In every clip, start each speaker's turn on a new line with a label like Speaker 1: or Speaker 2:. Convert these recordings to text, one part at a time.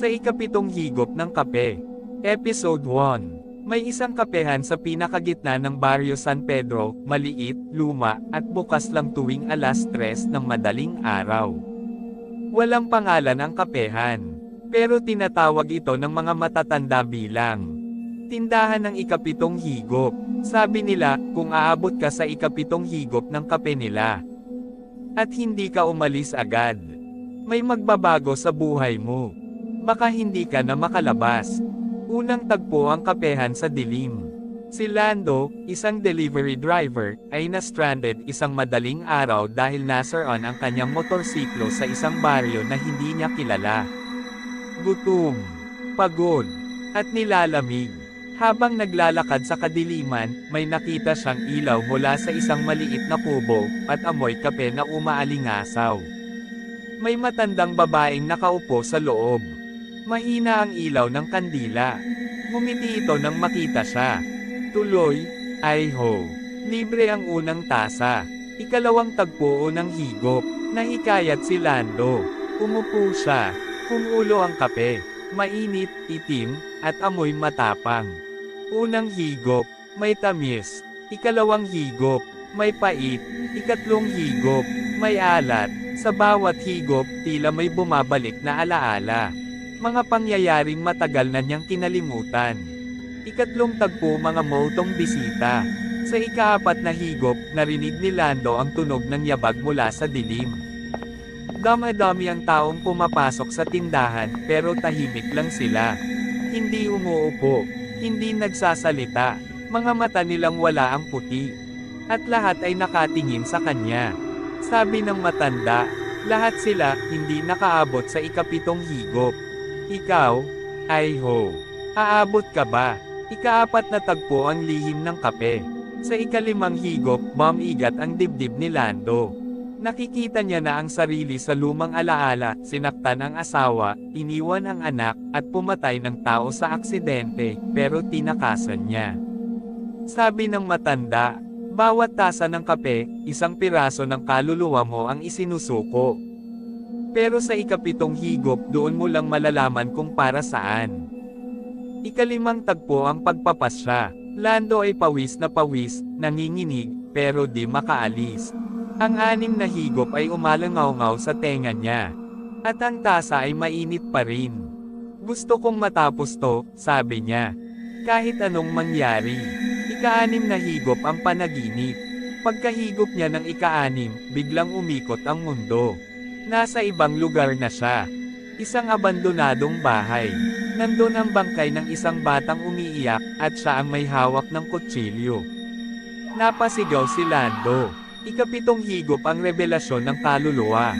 Speaker 1: Sa ikapitong higop ng kape. Episode 1. May isang kapehan sa pinakagitna ng Barrio San Pedro, maliit, luma, at bukas lang tuwing alas 3 ng madaling araw. Walang pangalan ang kapehan. Pero tinatawag ito ng mga matatanda bilang tindahan ng ikapitong higop. Sabi nila, kung aabot ka sa ikapitong higop ng kape nila, at hindi ka umalis agad, may magbabago sa buhay mo. Baka hindi ka na makalabas. Unang tagpo ang kapehan sa dilim. Si Lando, isang delivery driver, ay na-stranded isang madaling araw dahil nasaron ang kanyang motorsiklo sa isang baryo na hindi niya kilala. Gutom, pagod, at nilalamig. Habang naglalakad sa kadiliman, may nakita siyang ilaw mula sa isang maliit na kubo, at amoy kape na umaalingasaw. May matandang babaeng nakaupo sa loob. Mahina ang ilaw ng kandila. Ngumiti ito nang makita siya. Tuloy, ay ho. Libre ang unang tasa. Ikalawang tagpoo ng higop. Nahikayat si Lando. Umupo siya. Kumulo ang kape. Mainit, itim, at amoy matapang. Unang higop, may tamis. Ikalawang higop, may pait. Ikatlong higop, may alat. Sa bawat higop, tila may bumabalik na alaala. Mga pangyayaring matagal na niyang kinalimutan. Ikatlong tagpo mga motong bisita. Sa ikaapat na higop, narinig ni Lando ang tunog ng yabag mula sa dilim. Dama-dami ang taong pumapasok sa tindahan, pero tahimik lang sila. Hindi umuupo, hindi nagsasalita, mga mata nilang wala ang puti. At lahat ay nakatingin sa kanya. Sabi ng matanda, lahat sila hindi nakaabot sa ikapitong higop. Ikaw, ay ho, aabot ka ba? Ikaapat na tagpo ang lihim ng kape. Sa ikalimang higop, mamigat ang dibdib ni Lando. Nakikita niya na ang sarili sa lumang alaala, sinaktan ang asawa, iniwan ang anak, at pumatay ng tao sa aksidente, pero tinakasan niya. Sabi ng matanda, bawat tasa ng kape, isang piraso ng kaluluwa mo ang isinusuko. Pero sa ikapitong higop doon mo lang malalaman kung para saan. Ikalimang tagpo ang pagpapasya. Lando ay pawis na pawis, nanginginig, pero di makaalis. Ang anim na higop ay umalangaw sa tenga niya. At ang tasa ay mainit pa rin. Gusto kong matapos to, sabi niya. Kahit anong mangyari. Ikaanim na higop ang panaginip. Pagkahigop niya ng ikaanim, biglang umikot ang mundo. Nasa ibang lugar na siya. Isang abandonadong bahay. Nandun ang bangkay ng isang batang umiiyak, at siya ang may hawak ng kutsilyo. Napasigaw si Lando. Ikapitong higop ang revelasyon ng kaluluwa.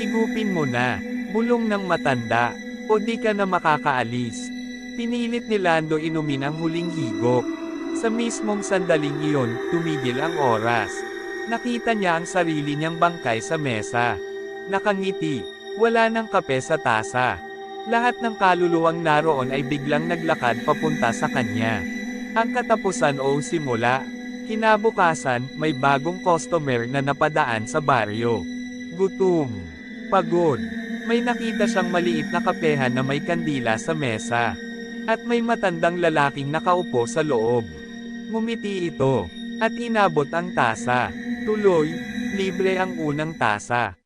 Speaker 1: Higupin mo na, bulong ng matanda, o di ka na makakaalis. Pinilit ni Lando inumin ang huling higop. Sa mismong sandaling iyon, tumigil ang oras. Nakita niya ang sarili niyang bangkay sa mesa. Nakangiti, wala ng kape sa tasa. Lahat ng kaluluwang naroon ay biglang naglakad papunta sa kanya. Ang katapusan o simula, Kinabukasan, may bagong customer na napadaan sa baryo. Gutom. Pagod. May nakita siyang maliit na kapehan na may kandila sa mesa. At may matandang lalaking nakaupo sa loob. Ngumiti ito. At inabot ang tasa. Tuloy, libre ang unang tasa.